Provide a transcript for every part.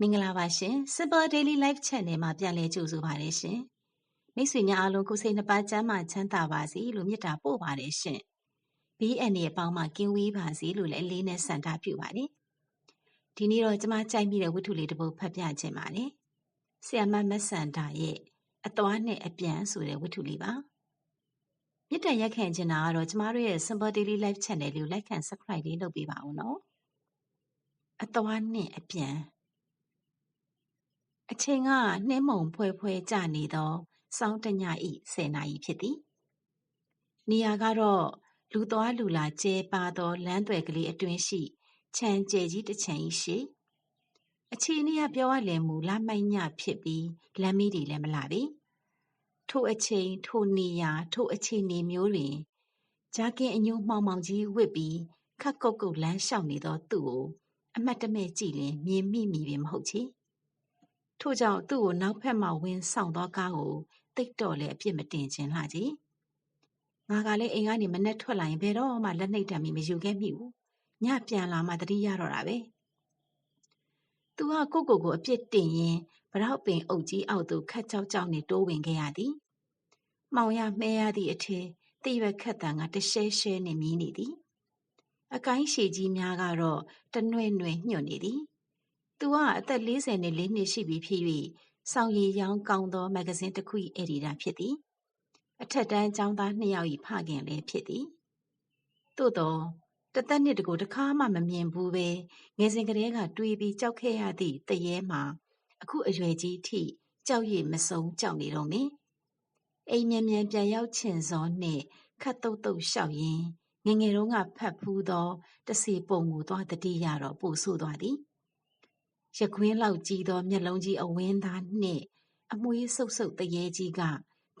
မင်္ဂလာပါရှင် Simple Daily Life Channel မှာပြန်လည်ကြိုဆိုပါရရှင်မိတ်ဆွေများအားလုံးကိုယ်စိတ်နှစ်ပါးကျမ်းမာချမ်းသာပါစေလို့မေတ္တာပို့ပါတယ်ရှင် BN ရဲ့အပေါင်းမှာကင်းဝေးပါစေလို့လည်းအလေးနဲ့ဆန္ဒပြုပါတယ်ဒီနေ့တော့ကျွန်မကြိုက်မိတဲ့ဝတ္ထုလေးတစ်ပုဒ်ဖတ်ပြခြင်းပါတယ်ဆရာမမဆန္ဒရဲ့အသွားနဲ့အပြန်ဆိုတဲ့ဝတ္ထုလေးပါမြစ်တန်ရက်ခံချင်တာကတော့ကျမတို့ရဲ့ Simple Daily Life Channel လေးကို like and subscribe လေးလုပ်ပေးပါဦးနော်အသွားနဲ့အပြန် အချိန်ကနှင်းမုန်ဖွဲဖွဲကျနေသော စောင်းတည၏ဆယ်နာရီဖြစ်သည်နေရာကတော့လူသွားလူလာကျဲပါသောလမ်းသွယ်ကလေးအတွင်းရှိခြံကျဲကြီးတစ်ခြံ၏ရှိအခြေအနေကပြောရလည်မူလမိုက်ညဖြစ်ပြီးလမ်းမီးတွေလည်းမလာပြီထိုအချိန်ထိုနေရာထိုအခြေအနေမျိုးတွင်ဂျာကင်အညိုမှောင်မှောင်ကြီးဝစ်ပြီးခက်ကုတ်ကုတ်လမ်းလျှောက်နေသောသူ့ကိုအမတ်တမဲ့ကြည့်လင်မြင်မိမိပင်မဟုတ်ချေ ထို့ကြောင့်သူ့ကိုနောက်ဖက်မှဝင်ဆောင်သောကားကိုတိတ်တော့လည်းအပြစ်မတင်ခြင်းလှကြီးငါကလည်းအိမ်ကနေမနဲ့ထွက်လာရင်ဘယ်တော့မှလက်နှိပ်တံမီမယူခဲ့မိဘူးညပြန်လာမှတတိရတော့တာပဲသူကကိုကိုကိုအပြစ်တင်ရင်ဗရောက်ပင်အုပ်ကြီးအောက်သို့ခတ်ကြောက်ကြောက်နဲ့တိုးဝင်ခဲ့ရသည်မှောင်ရမဲရသည့်အထည်တရွက်ခတ်တန်ကတရှဲရှဲနဲ့မြည်နေသည်အကိုင်းရှည်ကြီးများကတော့တနှဲ့နှဲ့ညွတ်နေသည် သူကအသက်44နှစ်ရှိပြီဖြစ်၍စောင်ရည်ရောင်းကောင်းသောမဂ္ဂဇင်းတစ်ခု၏အယ်ဒီတာဖြစ်သည်အထက်တန်းကျောင်းသားနှစ်ယောက်၏ဖခင်လည်းဖြစ်သည်သို့သောတသက်နှစ်တကိုတခါမှမမြင်ဘူးပဲငယ်စဉ်ကတည်းကတွေးပြီးကြောက်ခဲ့ရသည့်တရေမှာအခုအရွယ်ကြီးထိကြောက်ရည်မဆုံးကြောက်နေတော့မင်းအိမ်မြန်မြန်ပြန်ရောက်ချင်စောနှင့်ခတ်တုတ်တုတ်လျှောက်ရင်းငငယ်တုန်းကဖတ်ဖူးသောတစီပုံကိုသွားတတိရတော့ပို့ဆို့သွားသည် ရခွင်းလောက်ကြီးသောမျက်လုံးကြီးအဝင်းသားနှင့် အမွှေးဆုပ်ဆုပ်တရေကြီးက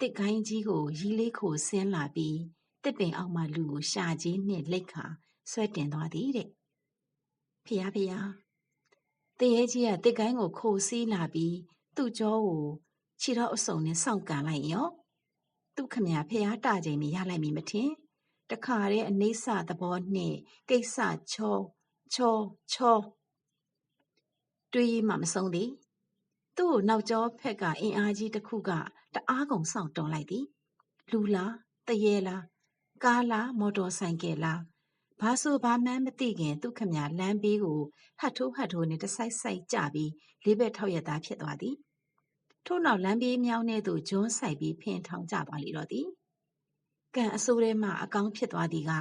တစ်ကိုင်းကြီးကိုရီးလေးခိုဆင်းလာပြီးတစ်ပင်အောက်မှလူကိုရှာကြီးနှင့်လက်ခါဆွဲတင်သွားသည်တဲ့ဖျားဖျားတရေကြီးကတစ်ကိုင်းကိုခိုစီးလာပြီးသူ့ကြောကိုခြေထောက်အစုံနဲ့စောင့်ကန်လိုက်ရောသူခမရဖျားတကြိမ်မရလိုက်မီမထင်တခါတည်းအနေဆသဘောနှင့်ကိစ္စချောချောချော တွေးမှမဆုံးသည်သူ့ကိုနောက်ကျောဖက်ကအင်အားကြီးတစ်ခုကတအားကုန်ဆောင်တွန်းလိုက်သည်လူလားတရေလားကားလားမော်တော်ဆိုင်ကယ်လားဘာဆိုဘာမှန်းမသိခင်သူခမလမ်းဘေးကိုဟတ်ထိုးဟတ်ထိုးနဲ့တဆိုင်ဆိုင်ကြပြီးလေးဘက်ထောက်ရသားဖြစ်သွားသည်ထို့နောက်လမ်းဘေးမြောင်းထဲသို့ဂျွန်းဆိုင်ပြီးဖင်ထောင်ကြသွားလေတော့သည်ကံအစိုးထဲမှအကောင်းဖြစ်သွားသည်က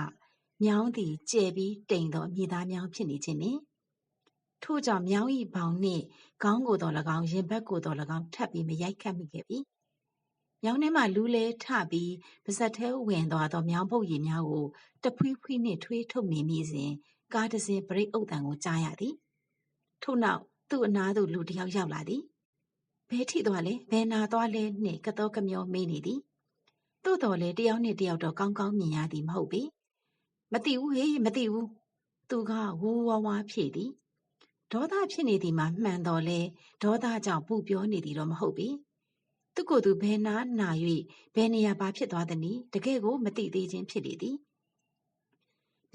မြောင်းသည်ကျဲပြီးတိမ်သောမြေသားမြောင်းဖြစ်နေခြင်းပင် ထို့ကြောင့်မြောင်း၏ဘောင်နှင့်ခေါင်းကိုယ်တော်၎င်းရင်ဘတ်ကိုယ်တော်၎င်းထပ်ပြီးမရိုက်ခတ်မိခဲ့ပြီ။မြောင်းထဲမှလူးလဲထပြီးပါဇက်ထဲဝင်သွားသောမြောင်းပုတ်ရည်များကိုတဖွီးဖွီးနှင့်ထွေးထုတ်နေမိစဉ်ကားတစ်စင်းပရိတ်အုပ်တံကိုကြားရသည်။ထို့နောက်သူ့အနားသို့လူတစ်ယောက်ရောက်လာသည်။ဘဲထိသွားလဲဘဲနာသွားလဲနှင့်ကတော်ကမျောမေးနေသည်။သို့တော်လဲတယောက်နှင့်တယောက်တော့ကောင်းကောင်းမြင်ရသည်မဟုတ်ပေ။မသိဘူးဟေးမသိဘူး။သူကဝူဝါဝါဖြေသည်။ ဒေါသဖြစ်နေသည်မှာမှန်တော်လဲဒေါသကြောင့်ပူပြောနေသည်တော့မဟုတ်ပေသူကိုယ်သူဘယ်နာနာ၍ဘယ်နေရာပါဖြစ်သွားသနည်းတကယ်ကိုမသိသေးခြင်းဖြစ်လေသည်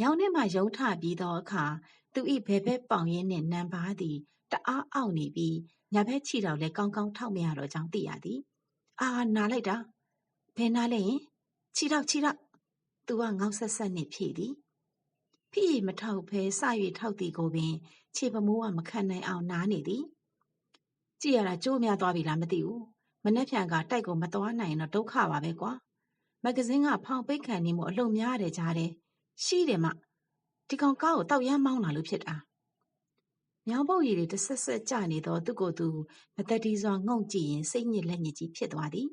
ညောင်ထဲမှယုံထပြီးသောအခါသူဤဘဲဘဲပေါင်ရင်းနှင့်နံပါးသည်တအားအောင့်နေပြီးညာဘက်ခြိတော်လဲကောင်းကောင်းထောက်မရတော့ကြောင်းသိရသည်အာနာလိုက်တာဘယ်နာလဲရင်ခြိတော့ခြိတော့သူကငေါက်ဆက်ဆက်နှင့်ဖြေသည် ဖိမထောက်ဖဲစ၍ထောက်သည်ကိုပင် ခြေပမိုးကမခံနိုင်အောင်နားနေသည်ကြည့်ရတာကြိုးများသွားပြီလားမသိဘူးမနှက်ဖြန်ကတိုက်ကိုမသွားနိုင်တော့ဒုက္ခပါပဲကွာမဂဇင်းကဖောင်ပိတ်ခံနေမှုအလုံများတယ်ကြားတယ်ရှိတယ်မဒီကောင်ကားကိုတောက်ရမ်းမောင်းလာလို့ဖြစ်တာမြောင်ပုတ်ရည်တွေတဆက်ဆက်ကြနေတော့သူ့ကိုယ်သူမသက်တီစွာငုံကြည့်ရင်စိတ်ညစ်လက်ညစ်ကြီးဖြစ်သွားသည်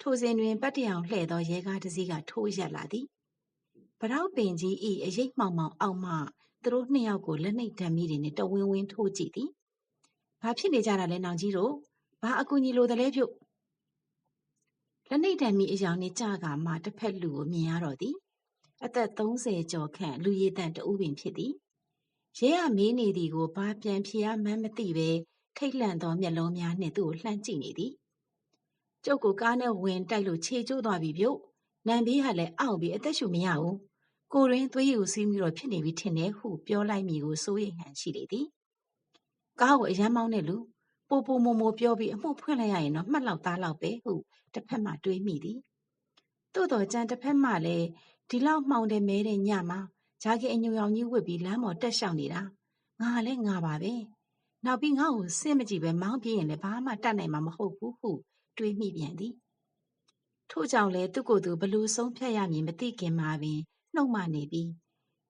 ထိုစဉ်တွင်ပတ်တရောင်လှဲ့သောရဲကားတစ်စီးကထိုးရက်လာသည် ပရောက်ပင်ကြီးဤအရိပ်မှောင်မှောင်အောက်မှသူတို့နှစ်ယောက်ကိုလက်နှိပ်ဓာတ်မီတွေနဲ့တဝင်းဝင်းထိုးကြည့်သည်။ဘာဖြစ်နေကြတာလဲနောင်ကြီးတို့။ဘာအကူကြီးလိုတလဲပြုတ်။လက်နှိပ်ဓာတ်မီအယောင်နဲ့ကြာကမှတစ်ဖက်လူကိုမြင်ရတော့သည်။အသက်30ကျော်ခန့်လူရည်တန်တူပင်ဖြစ်သည်။ရဲရမေးနေသည်ကိုဘာပြန်ဖြေရမှန်းမသိပဲထိတ်လန့်သောမျက်လုံးများနှင့်သူ့ကိုလှမ်းကြည့်နေသည်။ကျုပ်ကိုကားနဲ့ဝင်တိုက်လို့ခြေကျိုးသွားပြီပြုတ်။နံဘေးဟာလည်းအောင့်ပြီးအသက်ရှူမရဘူး ကိုတွင်သွေးရည်စီးပြီးတော့ဖြစ်နေပြီထင်တယ်ဟုပြောလိုက်မိကိုစိုးရိမ်ဟန်ရှိလေသည်ကားကိုအရမ်းမောင်းတဲ့လူပိုပိုမိုမိုပြောပြီးအမှုဖွင့်လိုက်ရရင်တော့မှတ်လောက်သားလောက်ပဲဟုတစ်ဖက်မှတွေးမိသည်သို့တော်ကြံတစ်ဖက်မှလည်းဒီလောက်မှောင်တယ်မဲတဲ့ညမှာဂျာကီအညူရောင်ကြီးဝတ်ပြီးလမ်းပေါ်တက်လျှောက်နေတာငါလည်းငါပါပဲနောက်ပြီးငါ့ကိုစဉ်းမကြည့်ပဲမောင်းပြေးရင်လည်းဘာမှတတ်နိုင်မှာမဟုတ်ဘူးဟုတွေးမိပြန်သည်ထို့ကြောင့်လည်းသူ့ကိုယ်သူဘလို့ဆုံးဖြတ်ရမည်မသိခင်မှာပင် နှုတ်မနေပြီး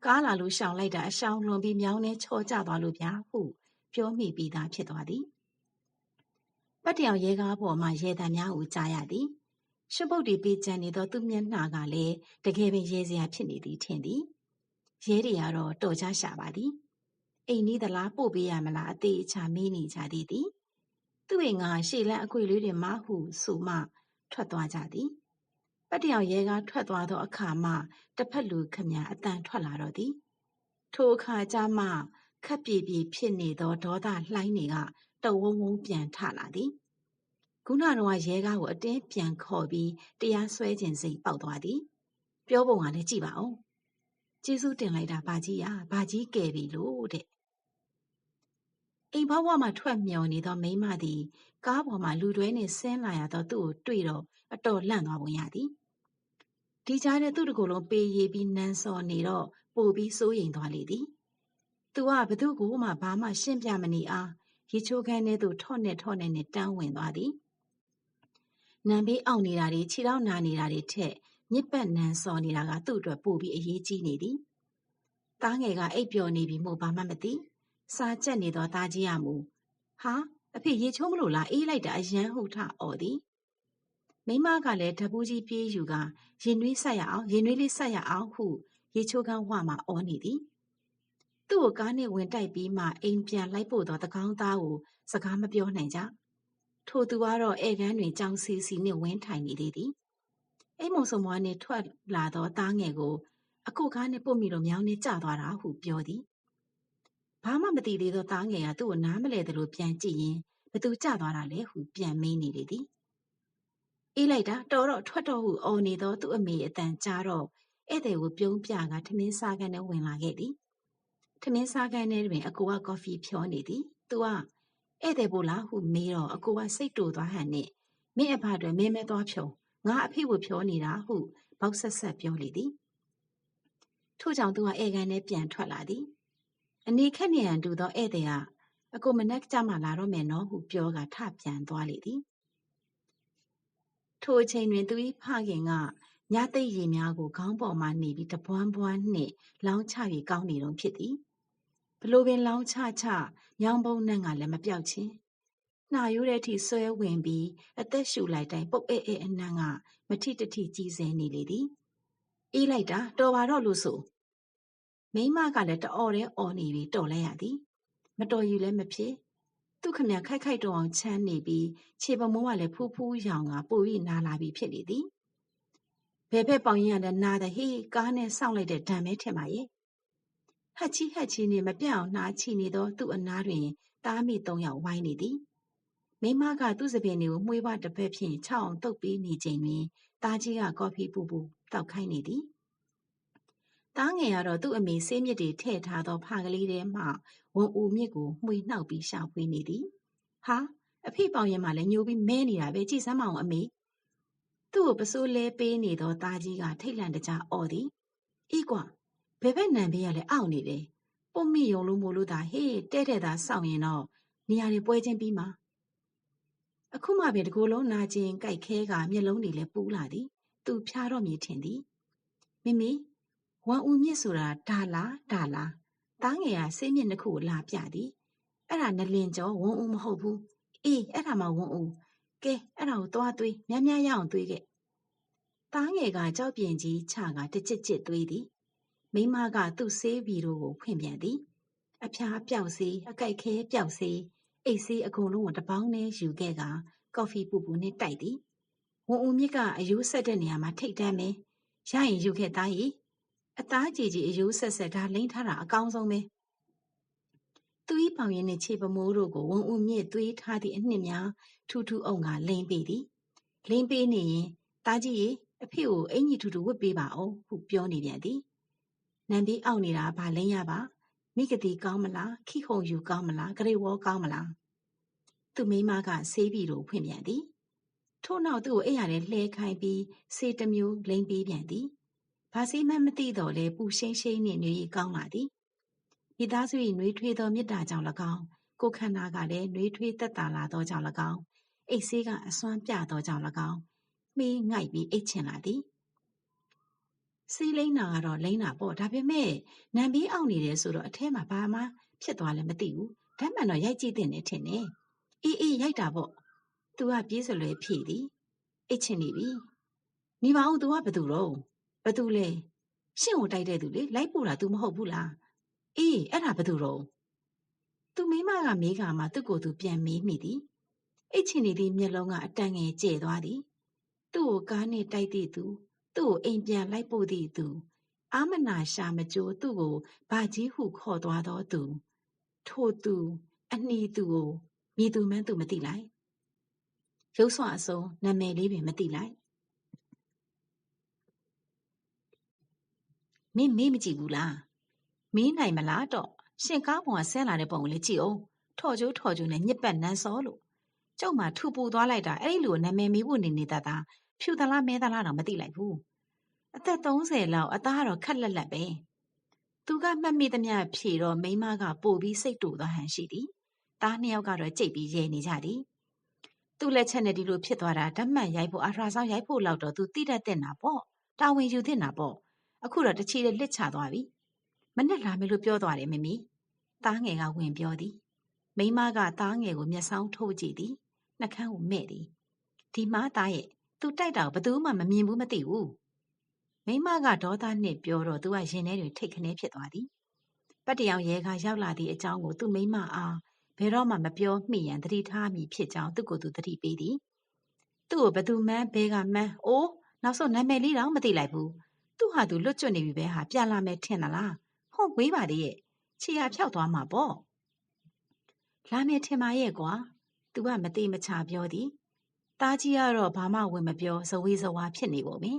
ကားလာလို့ရှောင်လိုက်တာအရှောင်လွန်ပြီးမြောင်းနဲ့ချော်ကျသွားလို့ဗျာဟုပြောမိပြီးသားဖြစ်သွားသည်ပတ်တယောင်ရဲကားပေါ်မှရဲတံများကိုကြားရသည်ရှုပ်ပုတ်တီပေးကြံနေသောသူ့မျက်နှာကလည်းတကယ်ပင်ရဲစရာဖြစ်နေသည်ထင်သည်ရဲတွေကတော့တော်ကြရှာပါသည်အိမ်နီးသလားပို့ပေးရမလားအသေးအချာမေးနေကြသည်သည်သူ့အိမ်ကရှေ့လန်းအခွေလေးတွေမှဟုဆိုမှထွက်သွားကြသည် ပတ်တယောင်ရဲကားထွက်သွားသောအခါမှတစ်ဖက်လူခမအတန်ထွက်လာတော့သည်ထိုအခါကျမှခပ်ပြေပြေဖြစ်နေသောဒေါသလှိုင်းတွေကတဝုံဝုံပြန်ထလာသည်ခုနတော့ရဲကားကိုအတင်းပြန်ခေါ်ပြီးတရားစွဲခြင်းစိတ်ပေါက်သွားသည်ပြောပုံကလည်းကြည့်ပါဦးကျေးဇူးတင်လိုက်တာဘာကြီးရဘာကြီးကယ်ပြီလို့တဲ့အိမ်ဘဝမှာထွက်မြော်နေသောမိမသည် ကားပေါ်မှာလူတွဲနှင့်ဆင်းလာရသောသူ့ကိုတွေ့တော့အတော်လန့်သွားပုံရသည် ဒီကြားထဲသူ့တကူလုံးပေးရေးပြီးနန်းစော်နေတော့ပိုပြီးစိုးရိမ်သွားလေသည်သူကဘသူ့ကိုမှဘာမှရှင်းပြမနေအားရေချိုးခန်းထဲသို့ထော့နဲ့ထော့နဲ့နဲ့တန်းဝင်သွားသည်နံဘေးအောင်နေတာတွေခြေထောက်နာနေတာတွေထက်ညစ်ပတ်နန်းစော်နေတာကသူ့အတွက်ပိုပြီးအရေးကြီးနေသည်တားငယ်ကအိပ်ပျော်နေပြီမို့ဘာမှမသိစားကြက်နေသောသားကြီးရမူဟာအဖေရေချိုးမလို့လားအေးလိုက်တာအယမ်းဟုထအော်သည် မိမကလည်းဓပူးကြီးပြေးယူကရင်နွေးဆက်ရအောင်ရင်နွေးလေးဆက်ရအောင်ဟုရေချိုးကန်းဝမှအော်နေသည်သူ့ကိုကားနဲ့ဝင်တိုက်ပြီးမှအိမ်ပြန်လိုက်ဖို့တော့တကောင်းသားကိုစကားမပြောနိုင်ကြထိုသူကတော့ဧကန်းတွင်ကြောင်စီစီနှင့်ဝင်းထိုင်နေသေးသည်အိမ်မုံစုံမွားနှင့်ထွက်လာသောသားငယ်ကိုအကုကားနှင့်ပုတ်မိလို့မြောင်းနှင့်ကျသွားတာဟုပြောသည်ဘာမှမသိသေးသောသားငယ်ကသူ့ကိုနားမလဲသလိုပြန်ကြည့်ရင်ဘသူကျသွားတာလဲဟုပြန်မေးနေလေသည် အေးလိုက်တာတော်တော့ထွက်တော့ဟုအော်နေသောသူ့အမေအတန်ကြားတော့ဧည့်သည်ကိုပြုံးပြကထမင်းစားကန်းနဲ့ဝင်လာခဲ့သည်ထမင်းစားကန်းထဲတွင်အကိုကကော်ဖီဖြောနေသည်သူကဧည့်သည်ပို့လားဟုမေးတော့အကိုကစိတ်တူသွားဟန်နဲ့မင်းအဖအတွက်မင်းမဲသွားဖြုံငါအဖေကိုဖြောနေတာဟုဘောက်ဆက်ဆက်ပြောလေသည်ထို့ကြောင့်သူကဧကန်ထဲပြန်ထွက်လာသည်အနေခက်နေရန်တူသောဧည့်သည်ကအကိုမနက်ကြမှလာတော့မယ်နော်ဟုပြောကထပြန်သွားလေသည် ထိုအချိန်တွင်သူ၏ဖခင်ကညသိပ်ရည်များကိုခေါင်းပေါ်မှနေပြီးတပွန်းပွန်းနှင့်လောင်းချ၍ကောင်းနေတုံးဖြစ်သည်ဘလို့ပင်လောင်းချချညောင်ပုံနှံ့ကလည်းမပြောက်ချင်းနှာရိုးတဲ့အထိဆွဲဝင်ပြီးအသက်ရှူလိုက်တိုင်းပုတ်အဲအဲအနံ့ကမထိတထိကြီးစဲနေလေသည်အေးလိုက်တာတော်ပါတော့လို့ဆိုမိမကလည်းတအော်တဲ့အော်နေပြီးတော်လဲရသည် မတော်ယူလည်းမဖြစ် သူခမခိုက်ခိုက်တောအောင်ချမ်းနေပြီးခြေပမိုးကလည်းဖူးဖူးရောင်ကပိုပြီးနာလာပြီးဖြစ်လေသည်ဘယ်ဘက်ပေါင်ရင်ရတဲ့နာတဲ့ဟေးကားနဲ့စောင့်လိုက်တဲ့ဓာန်မဲထင်ပါရဲ့ဟတ်ချီဟတ်ချီနေမပြတ်အောင်နှာချီနေသောသူ့အနားတွင်တားမိသုံးယောက်ဝိုင်းနေသည်မိမကသူ့စပင်တွေကိုမှွေးပွားတစ်ဖက်ဖြင့်ခြောက်အောင်တုပ်ပြီးနေချိန်တွင်တားကြီးကကော်ဖီပူပူတောက်ခိုင်းနေသည် သားငယ်ကတော့သူ့အမေဆေးမြစ်တွေထည့်ထားသောဖာကလေးထဲမှဝန်ဦးမြစ်ကိုမှွေနှောက်ပြီးရှာဖွေနေသည်ဟာအဖေပေါင်ရင်မှလည်းညိုပြီးမဲနေတာပဲကြည်စမ်းမအောင်အမေသူ့ကိုပစိုးလဲပေးနေသောသားကြီးကထိတ်လန့်တကြားအော်သည်အေးကွာဘယ်ဘက်နံပေးရလဲအောက်နေတယ်ပုံမိယုံလို့မို့လို့သာဟေးတဲ့တဲ့သာစောင့်ရင်တော့နေရာတွေပွဲချင်းပြီးမှာအခုမှပဲတကူလုံးနာကျင်ကြိုက်ခဲကမျက်လုံးတွေလည်းပူးလာသည်သူဖျားတော့မြည်ထင်သည်မိမိ ဝမ်ဦးမြစ်ဆိုတာဒါလားဒါလားတားငယ်ကဆေးမြစ်နှစ်ခုကိုလာပြသည်အဲ့ဒါနလင်ကျော်ဝမ်ဦးမဟုတ်ဘူးအေးအဲ့ဒါမှဝမ်ဦးကဲအဲ့ဒါကိုသွားသွေးများများရအောင်သွေးခဲ့တားငယ်ကကြောက်ပြင်းကြီးချကတကြစ်ကြစ်သွေးသည်မိမကသူ့ဆေးဘီတို့ကိုဖွင့်ပြန်သည် အဖျားပြောက်စေးအကြိုက်ခဲပြောက်စေးအိတ်ဆေးအကုန်လုံးကိုတပေါင်းနဲ့ယူခဲ့ကကော်ဖီပူပူနဲ့တိုက်သည်ဝန်ဦးမြစ်ကအယိုးဆက်တဲ့နေရာမှာထိတ်တန်းမယ်ရရင်ယူခဲ့သားရီ အသားကြည်ကြည်အယိုးဆက်ဆက်ဒါလိမ့်ထားတာအကောင်းဆုံးပဲသူ၏ပေါင်ရင်နှင့်ခြေပမိုးတို့ကိုဝန်ဦးမြစ်သွေးထားသည့်အနှစ်များထူထူအုံကလိမ့်ပေးသည်လိမ့်ပေးနေရင်တားကြီးရေအဖေကိုအင်ကြီးထူထူဝတ်ပေးပါအောင်ဟုပြောနေပြန်သည်နံပြီးအောက်နေတာဘာလိမ့်ရပါမိဂတိကောင်းမလားခိဟုံယူကောင်းမလားဂရေဝေါကောင်းမလားသူမိမကဆေးပြီးတော့ဖွင့်ပြန်သည်ထို့နောက်သူ့ကိုအိယာထဲလှဲခိုင်းပြီးဆေးတစ်မျိုးလိမ့်ပေးပြန်သည် ဘာစီမှမသိတော့လေပူရှိန်ရှိန်နှင့်နေကောင်းလာသည်မိသားစု၏နှွေးထွေးသောမေတ္တာကြောင့်၎င်းကိုခန္ဓာကလည်းနှွေးထွေးသက်သာလာသောကြောင့်၎င်းအိတ်ဆေးကအစွမ်းပြသောကြောင့်၎င်းမေးငိုက်ပြီးအိတ်ချင်လာသည်စီးလိမ့်တာကတော့လိမ့်တာပေါ့ဒါပေမဲ့နံပြီးအောင်နေတယ်ဆိုတော့အထဲမှာဘာမှဖြစ်သွားလဲမသိဘူးဓာတ်မှန်တော့ရိုက်ကြည့်တဲ့နေထင်တယ်အေးအေးရိုက်တာပေါ့သူကပြေးစလွယ်ဖြေသည်အိတ်ချင်နေပြီနေပါအောင်သူကဘသူတော့ ဘသူလဲရှင့်ကိုတိုက်တဲ့သူလေလိုက်ပို့တာ तू မဟုတ်ဘူးလားအေးအဲ့ဒါဘသူတော့သူမိမကမေးကမှသူ့ကိုယ်သူပြန်မေးမိသည်အိတ်ချင်နေသည့်မျက်လုံးကအတန်ငယ်ကျဲသွားသည်သူ့ကိုကားနဲ့တိုက်သည့်သူသူ့ကိုအိမ်ပြန်လိုက်ပို့သည့်သူအာမနာရှာမကြိုးသူ့ကိုဘာကြီးဟုခေါ်သွားသောသူထို့သူအနှီးသူကိုမိသူမှန်းသူမသိလိုက်ရုပ်ဆွအစုံနာမည်လေးပင်မသိလိုက် မင်းမေးမကြည့်ဘူးလားမင်းနိုင်မလားတော့ရှင်ကားပေါ်ကဆင်းလာတဲ့ပုံကိုလေကြည့်အောင်ထော်ကျိုးထော်ကျိုးနဲ့ညစ်ပတ်နန်းစောလို့ကျုပ်မှထူပူသွားလိုက်တာအဲ့ဒီလိုနာမည်မီးဖို့နေနေတတ်တာဖြူသလားမဲသလားတော့မသိလိုက်ဘူးအသက်30လောက်အသားကတော့ခက်လက်လက်ပဲသူကမှတ်မိသမျှဖြေတော့မိမကပို့ပြီးစိတ်တူသွားဟန်ရှိသည်သားနှစ်ယောက်ကတော့ကြိတ်ပြီးရဲနေကြသည်သူ့လက်ချက်နဲ့ဒီလိုဖြစ်သွားတာဓာတ်မှန်ရိုက်ဖို့အထာဆောင်ရိုက်ဖို့လောက်တော့သူတိတတ်တဲ့နာပေါ့တာဝန်ယူတဲ့နာပေါ့ အခုတော့တချီတဲ့လစ်ချသွားပြီမနဲ့လာမယ်လို့ပြောသွားတယ်မမီသားငယ်ကဝင်ပြောသည်မိမကသားငယ်ကိုမျက်စောင်းထိုးကြည့်သည်နှကန်းကိုမဲ့သည်ဒီမှာသားရဲ့သူတိုက်တာဘယ်သူမှမမြင်ဘူးမသိဘူးမိမကဒေါသနဲ့ပြောတော့သူကရင်ထဲတွေထိတ်ခနဲဖြစ်သွားသည်ပတ်တယောင်ရဲကရောက်လာသည့်အကြောင်းကိုသူ့မိမအားဘယ်တော့မှမပြောမိရန်တတိထားမိဖြစ်ကြောင်းသူ့ကိုယ်သူတတိပေးသည်သူ့ကိုဘသူမှန်းဘဲကမှန်းအိုးနောက်ဆုံးနာမည်လေးတော့မသိလိုက်ဘူး သူ့ဟာသူလွတ်ကျွတ်နေပြီပဲဟာပြန်လာမယ်ထင်သလားဟုတ်ဝေးပါသေးရဲ့ခြေရဖြောက်သွားမှာပေါ့လာမယ်ထင်ပါရဲ့ကွာသူကမသေးမချပြောသည်တားကြီးကတော့ဘာမှဝင်မပြောဇဝေဇဝါဖြစ်နေပုံပဲ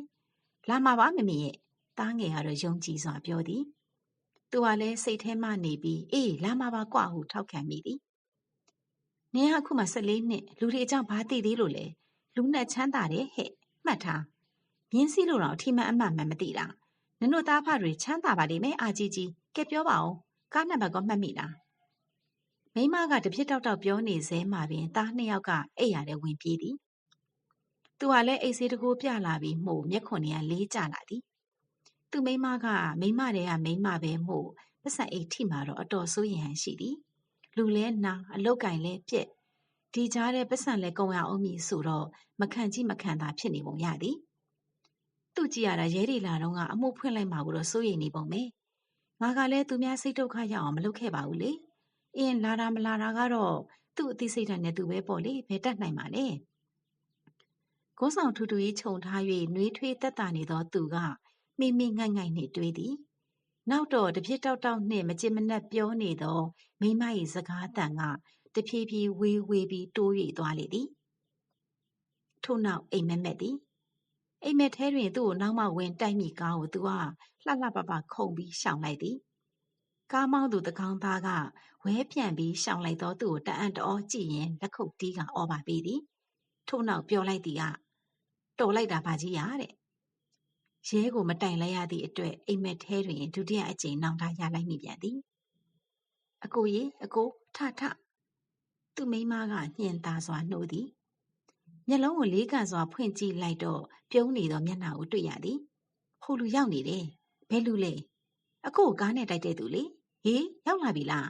လာမှာပါမမေရဲ့တားငယ်ကတော့ယုံကြည်စွာပြောသည်သူကလည်းစိတ်ထဲမှနေပြီးအေးလာမှာပါကွာဟုထောက်ခံမိသည်နင်ကအခုမှ14နှစ်လူတွေအကြောင်းဘာသိသေးလို့လဲလူနဲ့ချမ်းသာတယ်ဟဲ့မှတ်ထား မြင်းစည်းလို့တော့အထီးမှန်အမှန်မှန်မသိတာနင်တို့သားဖတွေချမ်းသာပါလိမ့်မယ်အာကြီးကြီးကဲပြောပါဦးကားနံပါတ်ကမှတ်မိလားမိမကတပြစ်တောက်တောက်ပြောနေစဲမှာပင်သားနှစ်ယောက်ကအိပ်ရတဲ့ဝင်ပြေးသည်သူကလည်းအိတ်ဆေးတကိုးပြလာပြီးမှုမျက်ခွန်တွေကလေးကျလာသည်သူမိမကမိမတွေကမိမပဲမှုပတ်စံအိတ်ထိမှာတော့အတော်ဆိုးရင်ဟန်ရှိသည်လူလဲနာအလုတ်ကင်လဲပြက်ဒီကြားတဲ့ပတ်စံလဲကုံရအောင်မီဆိုတော့မခံကြည့်မခံသာဖြစ်နေပုံရသည် သူကြည့်ရတာရဲဒီလာတော့ကအမှုဖွင့်လိုက်မှာကိုတော့စိုးရိမ်နေပုံပဲငါကလည်းသူများစိတ်ဒုက္ခရောက်အောင်မလုပ်ခဲ့ပါဘူးလေအင်းလာတာမလာတာကတော့သူ့အသိစိတ်ဓာတ်နဲ့သူပဲပေါ့လေဘယ်တတ်နိုင်မှာလဲကိုးဆောင်ထူထူကြီးခြုံထား၍နှွေးထွေးတက်တာနေသောသူကမိမိငိုက်ငိုက်နှင့်တွေးသည်နောက်တော့တပြစ်တောက်တောက်နှင့်မကြင်မနက်ပြောနေသောမိမ၏စကားတန်ကတဖြည်းဖြည်းဝေးဝေးပြီးတိုး၍သွားလေသည်ထို့နောက်အိမ်မက်မက်သည် အိမ်မက်ထဲတွင်သူ့ကိုနောက်မှဝင်တိုက်မိကားကိုသူကလှလှပပခုန်ပြီးရှောင်လိုက်သည်ကားမောင်းသူတကောင်သားကဝဲပြန်ပြီးရှောင်လိုက်သောသူ့ကိုတအံ့တောကြည့်ရင်လက်ခုပ်တီးကအော်ပါပေးသည်ထို့နောက်ပြောလိုက်သည်ကတော်လိုက်တာဘာကြီးရတဲ့ရဲကိုမတိုင်လိုက်ရသည့်အတွက်အိမ်မက်ထဲတွင်ဒုတိယအကြိမ်နောင်တရလိုက်မိပြန်သည်အကိုရေအကိုထထသူမိမကညှင်သာစွာနှိုးသည် မျက်လုံးကိုလေးကန်စွာဖွင့်ကြည့်လိုက်တော့ပြုံးနေသောမျက်နှာကိုတွေ့ရသည်ဟိုလူရောက်နေတယ်ဘယ်လူလဲအကိုကားနဲ့တိုက်တဲ့သူလေဟေးရောက်လာပြီလား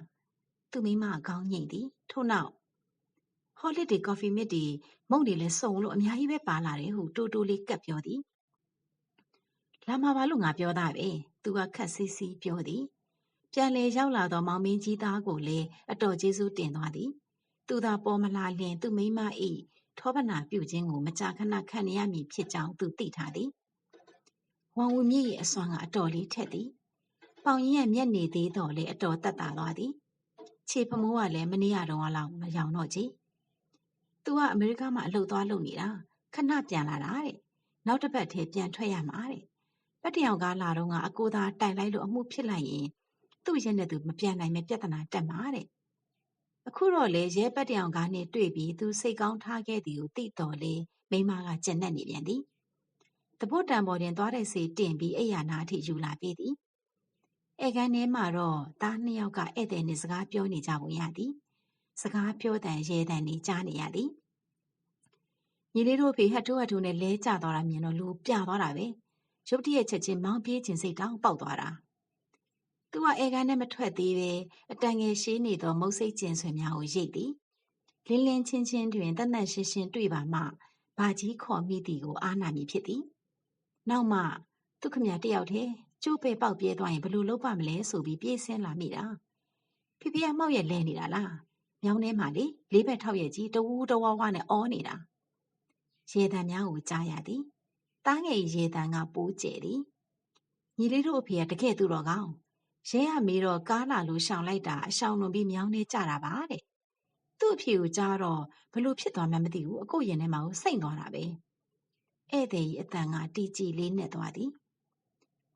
သူမိမအကောင်းညိတ်သည်ထို့နောက်ဟော်လစ်ဒီကော်ဖီမစ်ဒီမုန့်တွေလည်းစုံလို့အများကြီးပဲပါလာတယ်ဟုတိုးတိုးလေးကပ်ပြောသည်လာမှာပါလို့ငါပြောတာပဲသူကခက်စီးစီးပြောသည်ပြန်လေရောက်လာသောမောင်မင်းကြီးသားကိုလည်းအတော်ကျေးဇူးတင်သွားသည် သူသာပေါ်မလာလျင်သူမိမ၏ ထောပနာပြုခြင်းကိုမကြာခဏခံရမည်ဖြစ်ကြောင်းသူသိထားသည်ဝန်ဝမြင့်၏အစွမ်းကအတော်လေးထက်သည်ပေါင်ရင်ရဲ့မျက်နေသေးတော်လေအတော်တက်တာသွားသည်ခြေဖမိုးကလည်းမနေ့ကတော့လောက်မရောင်တော့ကြီးသူကအမေရိကမှာအလုပ်သွားလုပ်နေတာခဏပြန်လာတာတဲ့နောက်တစ်ပတ်ထဲပြန်ထွက်ရမှာတဲ့ပတ်တယောင်ကားလာတော့ကအကိုသားတိုင်လိုက်လို့အမှုဖြစ်လိုက်ရင်သူ့ရက်နဲ့သူမပြန်နိုင်မဲ့ပြဿနာတက်မှာတဲ့ အခုတော့လေရဲပတ်တယောင်ကနေတွေ့ပြီး သူစိတ်ကောင်းထားခဲ့သည်ကို သိတော်လေမိမကကျက်နဲ့နေပြန်သည်တပုတ်တံပေါ်တင် သွားတဲ့စီတင်ပြီး အိယာနာအထိ ယူလာပြီးသည်ဧကန်ထဲမှာတော့ သားနှစ်ယောက်က ဧည့်သည်နဲ့စကားပြောနေကြပုံရသည် စကားပြောတဲ့ရဲတန်နေကြားနေရသည် ညီလေးတို့ဖေ ဟတ်ထိုးဟတ်ထိုးနဲ့ လဲကျသွားတာမြင်တော့ လူပြသွားတာပဲ ရုတ်တရက် ချက်ချင်း မောင်းပြေးခြင်းစိတ်တောင်းပေါက်သွားတာသူ ကအေကန်နဲ့မထွက်သေးပဲအတန်ငယ်ရှိနေသောမုတ်စိတ်ကျင်ဆွေများကိုရိတ်သည်လင်းလင်းချင်းချင်းတွင်တတ်တတ်ရှင်းရှင်းတွေ့ပါမှဘာကြီးခေါ်မိသည်ကိုအားနာမည်ဖြစ်သည်နောက်မှသူခမတယောက်တည်းကျိုးပဲပေါက်ပြဲသွားရင်ဘလို့လုပ်ပါမလဲဆိုပြီးပြေးဆင်းလာမိတာဖေဖေကမောက်ရဲ့လဲနေတာလားမြောင်းထဲမှာလေလေးဘက်ထောက်ရဲ့ကြီးတဝူးတဝါဝါနဲ့အောနေတာရေတံများကိုကြားရသည်တားငယ်ရေတံကပိုးကျဲသည်ညီလေးတို့အဖေကတကယ်သူတော်ကောင်း ရဲရမေးတော့ကားလာလို့ရှောင်လိုက်တာအရှောင်လွန်ပြီးမြောင်းနေကြတာပါတဲ့သူ့အဖေကိုကြားတော့ဘလို့ဖြစ်သွားမှမသိဘူးအကိုရင်ထဲမှာကိုစိတ်သွားတာပဲဧည့်သည်ကြီးအတန်ကတီကြည်လေးနဲ့သွားသည်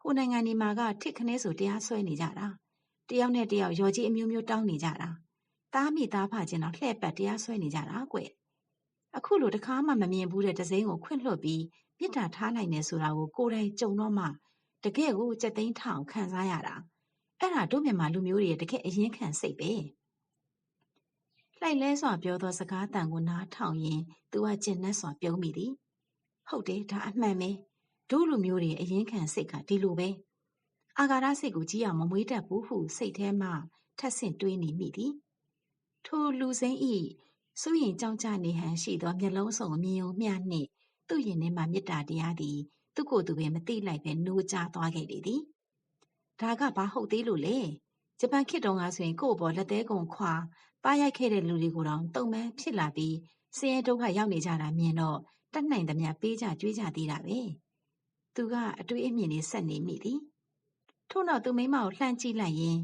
ဟိုနိုင်ငံဒီမှာကထစ်ခနဲဆိုတရားဆွဲနေကြတာတယောက်နဲ့တယောက်ရော်ကြီးအမျိုးမျိုးတောင်းနေကြတာတားမိသားဖချင်းတော့လှဲ့ပတ်တရားဆွဲနေကြတာကွအခုလိုတခါမှမမြင်ဘူးတဲ့ဒစိမ့်ကိုခွင့်လွှတ်ပြီးမြစ်တာထားနိုင်တယ်ဆိုတာကိုကိုယ်တိုင်ကြုံတော့မှတကယ်ကိုစက်သိန်းထောင်ခံစားရတာ အဲ့ဒါတို့မြန်မာလူမျိုးတွေတကယ်အရင်ခံစိတ်ပဲလှိုက်လဲစွာပြောသောစကားတန်ကိုနားထောင်ရင်သူကကျင်နှက်စွာပြုံးမိသည်ဟုတ်တယ်ဒါအမှန်ပဲတို့လူမျိုးတွေအရင်ခံစိတ်ကဒီလိုပဲအာဃာတစိတ်ကိုကြီးအောင်မမွေးတတ်ဘူးဟုစိတ်ထဲမှထက်ဆင့်တွေးနေမိသည်ထိုလူစိမ့်ဤစိုးရင်ကြောင်းကြနေဟန်ရှိသောမျက်လုံးစုံအမြင်ုံမျှနှင့်သူ့ရင်ထဲမှမေတ္တာတရားသည်သူ့ကိုယ်သူပင်မသိလိုက်ပဲနိုးကြသွားခဲ့လေသည် ဒါကဘာဟုတ်သေးလို့လဲဂျပန်ခေတ်တုန်းကဆိုရင်ကိုယ့်ဘောလက်သေးကုံခွာပါရိုက်ခဲ့တဲ့လူတွေကိုတောင်တုံမန်းဖြစ်လာပြီးဆင်းရဲဒုက္ခရောက်နေကြတာမြင်တော့တတ်နိုင်သမျှပေးကြကြွေးကြသေးတာပဲသူကအတွေးအမြင်လေးဆက်နေမိသည်ထို့နောက်သူမိမကိုလှမ်းကြည့်လိုက်ရင်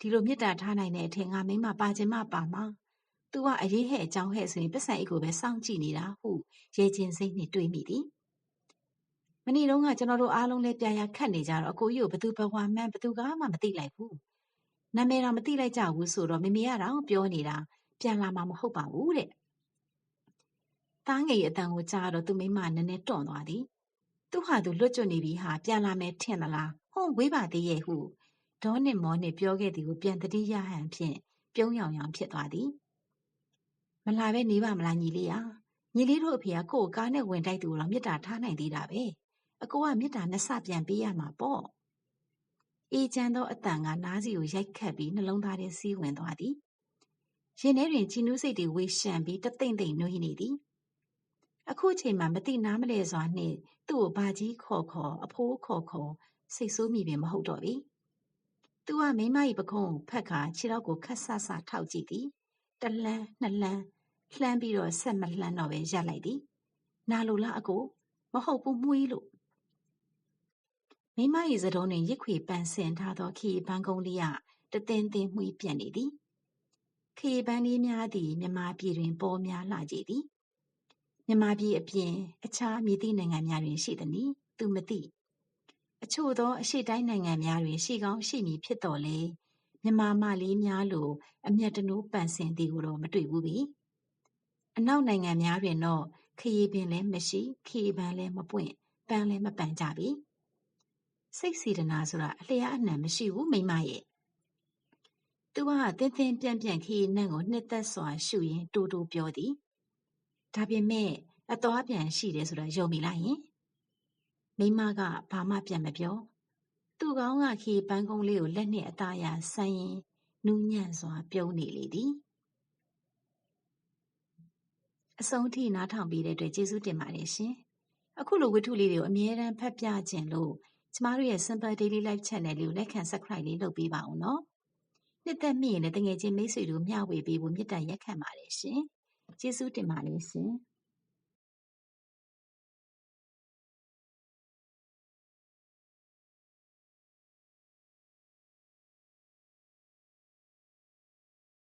ဒီလိုမေတ္တာထားနိုင်တဲ့အထင်ငါမိမပါခြင်းမပါမှာသူကအရေးဟဲ့အကြောင်းဟဲ့ဆိုရင်ပစ္စံအိတ်ကိုပဲစောင့်ကြည့်နေတာဟုရေချင်းစိတ်နဲ့တွေးမိသည် မနေ့တုန်းကကျွန်တော်တို့အားလုံးလည်းပြရာခတ်နေကြတော့အကိုကြီးကိုဘသူဘဝမှန်းဘသူကမှမသိလိုက်ဘူးနာမည်တော့မသိလိုက်ကြဘူးဆိုတော့မမေကတော့ပြောနေတာပြန်လာမှာမဟုတ်ပါဘူးတဲ့တားငယ်ရဲ့အတန်ကိုကြားတော့သူမိမနည်းနည်းတွန့်သွားသည်သူဟာသူလွတ်ကျွနေပြီဟာပြန်လာမယ်ထင်သလားဟွန်းဝေးပါသေးရဲ့ဟုဒေါနစ်မောနစ်ပြောခဲ့သည်ကိုပြန်တတိယဟန်ဖြင့်ပြုံးရောင်ရောင်ဖြစ်သွားသည်မလာပဲနေပါမလားညီလေးอ่ะညီလေးတို့အဖေကကို့ကားနဲ့ဝင်တိုက်သူတော့မေတ္တာထားနိုင်သေးတာပဲ အကိုကမေတ္တာနှစ်ဆပြန်ပေးရမှာပေါ့အေးချမ်းသောအတန်ကနားစီကိုရိုက်ခတ်ပြီးနှလုံးသားထဲစီးဝင်သွားသည်ရင်ထဲတွင်ချီနူးစိတ်တွေဝေရှံပြီးတသိမ့်သိမ့်နှွေးနေသည်အခုချိန်မှာမတိနားမလဲစွာနှင့်သူ့ကိုဘာကြီးခေါ်ခေါ်အဖိုးခေါ်ခေါ်စိတ်ဆိုးမိပင်မဟုတ်တော့ပြီသူကမိမ၏ပခုံးကိုဖက်ခါခြေထောက်ကိုခတ်ဆဆထောက်ကြည့်သည်တလှမ်းနှစ်လှမ်းလှမ်းပြီးတော့ဆက်မလှမ်းတော့ပဲရပ်လိုက်သည်နာလိုလားအကိုမဟုတ်ဘူးမှုီးလို့ မိမ၏စတုံးတွင်ရစ်ခွေပန်းဆင်ထားသောခီပန်းကုန်းလေးကတသင်းသင်းမှုီးပြန့်နေသည်ခီပန်းလေးများသည်မြမပြည်တွင်ပေါ်များလှကြသည်မြမပြည်အပြင် အခြားမြည်သည့်နိုင်ငံများတွင်ရှိသည်နီသူမသိအချို့သောအရှိတိုင်းနိုင်ငံများတွင်ရှိကောင်းရှိမည်ဖြစ်တော်လေမြမမလေးများလိုအမျက်တနိုးပန့်စင်သည်ကိုတော့မတွေ့ဘူးပြီအနောက်နိုင်ငံများတွင်တော့ခရီးပင်လည်းမရှိခီးပန်းလည်းမပွင့်ပန်းလည်းမပန်ကြပြီ စိတ်စေတနာဆိုတာအလျားအနှံမရှိဘူးမိမရဲ့သူကတင်းတင်းပြန့်ပြန့်ခီးနှံ့ကိုနှစ်သက်စွာရှုရင်းတူတူပြောသည်ဒါပေမဲ့အသွားပြန်ရှိတယ်ဆိုတာယုံမိလားယင်မိမကဘာမှပြန်မပြောသူကောင်းကခီးပန်းကုန်းလေးကိုလက်နှင့်အသားရဆန်းရင်နူးညံ့စွာ ပြုံးနေလေသည်အဆုံးထိနားထောင်ပြီးတဲ့အတွက်ကျေးဇူးတင်ပါတယ်ရှင်အခုလိုဝတ္ထုလေးတွေကိုအမြဲတမ်းဖတ်ပြခြင်းလို့ ကျမတို့ရဲ့ Simple Daily Life Channel လေးကိုလက်ခံ Subscribe လေးလုပ်ပေးပါဦးနော်နှစ်သက်မိရင်လည်းတငယ်ချင်းမိတ်ဆွေတို့မျှဝေပေးဖို့မေတ္တာရက်ခံပါတယ်ရှင်ကျေးဇူးတင်ပါတယ်ရှင်